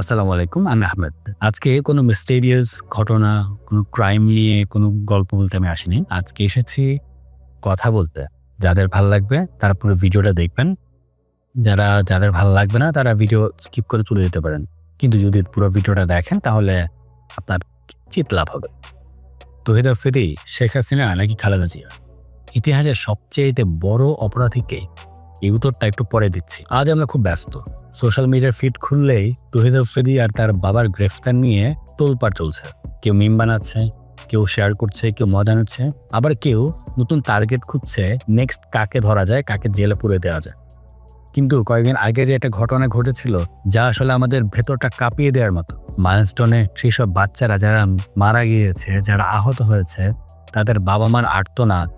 আসসালামু আলাইকুম, আমি আহমেদ। আজকে কোনো মিস্টেরিয়াস ঘটনা, কোনো ক্রাইম নিয়ে কোনো গল্প বলতে আমি আসিনি। আজকে এসেছি কথা বলতে। যাদের ভালো লাগবে তারা পুরো ভিডিওটা দেখবেন। যারা, যাদের ভালো লাগবে না তারা ভিডিও স্কিপ করে চলে যেতে পারেন। কিন্তু যদি পুরো ভিডিওটা দেখেন তাহলে আপনার চিত লাভ হবে। তহিদ আফ্রিদি, শেখ হাসিনা নাকি খালেদা জিয়া? ইতিহাসের সবচেয়ে বড় অপরাধীকে এই উত্তরটা একটু পরে দিচ্ছি। আজ আমরা খুব ব্যস্ত। সোশ্যাল মিডিয়ার ফিড খুললেই তহিদ আফ্রিদি আর তার বাবার গ্রেফতার নিয়ে তোলপাড় চলছে। কেউ মিম বানাচ্ছে, কেউ শেয়ার করছে, কেউ মজা নিচ্ছে, আবার কেউ নতুন টার্গেট খুঁজছে নেক্সট কাকে ধরা যায়, কাকে জেলে পুরে দেওয়া যায়। কিন্তু কয়েকদিন আগে যে একটা ঘটনা ঘটেছিল, যা আসলে আমাদের ভেতরটা কাঁপিয়ে দেওয়ার মতো। মাইলস্টোনে সেই সব বাচ্চারা যারা মারা গিয়েছে, যারা আহত হয়েছে, তাদের বাবা মার আর্তনাদ,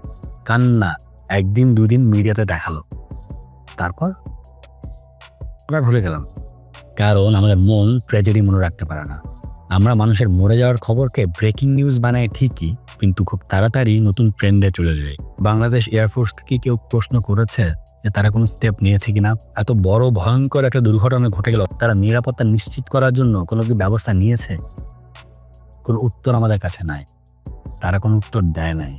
কান্না একদিন দুদিন মিডিয়াতে দেখাল। তারপর? আমরা ভুলে গেলাম। কারণ আমাদের মন ট্র্যাজেডি মনে রাখতে পারে না। আমরা মানুষের মরে যাওয়ার খবরকে ব্রেকিং নিউজ বানাই ঠিকই, কিন্তু খুব তাড়াতাড়ি নতুন ট্রেন্ডে চলে যায়। বাংলাদেশ এয়ারফোর্সকে কি কেউ প্রশ্ন করেছে যে তারা কোনো স্টেপ নিয়েছে কিনা? এত বড় ভয়ঙ্কর একটা দুর্ঘটনা ঘটে গেল, তারা নিরাপত্তা নিশ্চিত করার জন্য কোনো কি ব্যবস্থা নিয়েছে? কোনো উত্তর আমাদের কাছে নাই। তারা কোনো উত্তর দেয় নাই।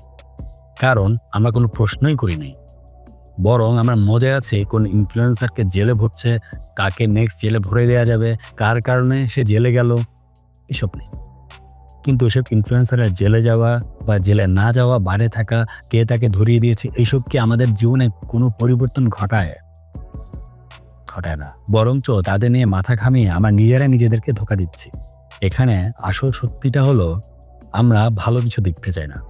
কারণ আমরা কোনো প্রশ্নই করি নাই। বরং আমরা মজায় আছে কোন ইনফ্লুয়েন্সারকে জেলে ভরছে, কাকে নেক্সট জেলে ভরে দেওয়া যাবে, কার কারণে সে জেলে গেল, এসব নেই। কিন্তু এসব ইনফ্লুয়েন্সারের জেলে যাওয়া বা জেলে না যাওয়া বাইরে থাকা, কে তাকে ধরিয়ে দিয়েছে এইসব কি আমাদের জীবনে কোনো পরিবর্তন ঘটায়? ঘটায় না। বরঞ্চ তাদের নিয়ে মাথা ঘামিয়ে আমরা নিজেরা নিজেদেরকে ধোকা দিচ্ছি। এখানে আসল সত্যিটা হলো, আমরা ভালো কিছু দেখতে চাই না।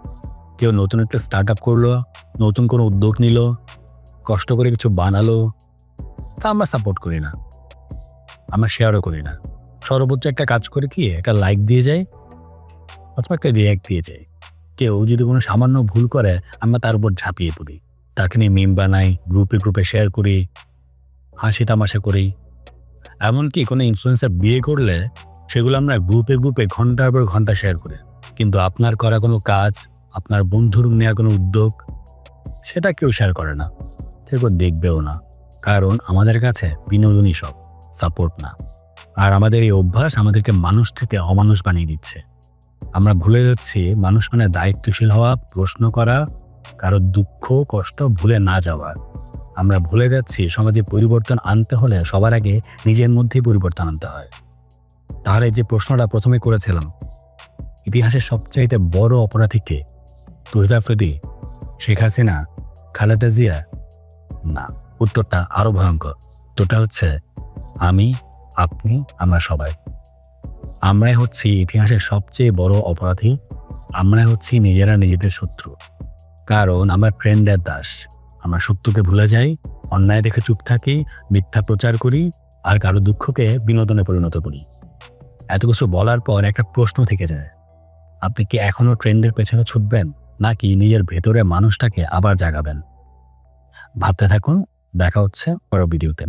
কেউ নতুন একটা স্টার্ট আপ করল, নতুন কোনো উদ্যোগ নিল কষ্ট করে কিছু বানালো, তা আমরা সাপোর্ট করি না। আমরা শেয়ারও করি না। সর্বোচ্চ একটা কাজ করে কি, একটা লাইক দিয়ে যায়, অথবা একটা রিয়াক্ট দিয়ে যায়। কেউ যদি কোনো সামান্য ভুল করে, আমরা তার উপর ঝাঁপিয়ে পড়ি। তাকে নিয়ে মিম বানাই গ্রুপে গ্রুপে শেয়ার করি, হাসি তামাশা করি। এমনকি কোনো ইনফ্লুয়েন্সার বিয়ে করলে, সেগুলো আমরা গ্রুপে গ্রুপে ঘণ্টার পর ঘণ্টা শেয়ার করি। কিন্তু আপনার করা কোনো কাজ, আপনার বন্ধুর নেওয়া কোনো উদ্যোগ, সেটা কেউ শেয়ার করে না। কেউ দেখবেও না। কারণ আমাদের কাছে বিনোদনই সব সাপোর্ট না। আর আমাদের এই অভ্যাস আমাদেরকে মানুষ থেকে অমানুষ বানিয়ে দিচ্ছে। আমরা ভুলে যাচ্ছি মানুষ মানে দায়িত্বশীল হওয়া, প্রশ্ন করা, কারও দুঃখ, কষ্ট ভুলে না যাওয়া। আমরা ভুলে যাচ্ছি সমাজে পরিবর্তন আনতে হলে সবার আগে নিজের মধ্যেই পরিবর্তন আনতে হয়। তাহলে যে প্রশ্নটা প্রথমে করেছিলাম, ইতিহাসের সবচাইতে বড় অপরাধীকে তুহিদাফ্রেদি শেখ হাসিনা, খালেদা জিয়া না। উত্তরটা আরও ভয়ঙ্কর। উত্তরটা হচ্ছে, আমি, আপনি, আমরা সবাই। আমরাই হচ্ছি ইতিহাসের সবচেয়ে বড় অপরাধী। আমরাই হচ্ছি নিজেরা নিজেদের শত্রু। কারণ আমরা ট্রেন্ডের দাস। আমরা সত্যকে ভুলে যাই, অন্যায় দেখে চুপ থাকি, মিথ্যা প্রচার করি, আর কারও দুঃখকে বিনোদনে পরিণত করি। এত কিছু বলার পর একটা প্রশ্ন থেকে যায়। আপনি কি এখনও ট্রেন্ডের পেছনে ছুটবেন? নাকি নিজের ভেতরে মানুষটাকে আবার জাগাবেন? ভাবতে থাকুন দেখা হচ্ছে পরের ভিডিওতে।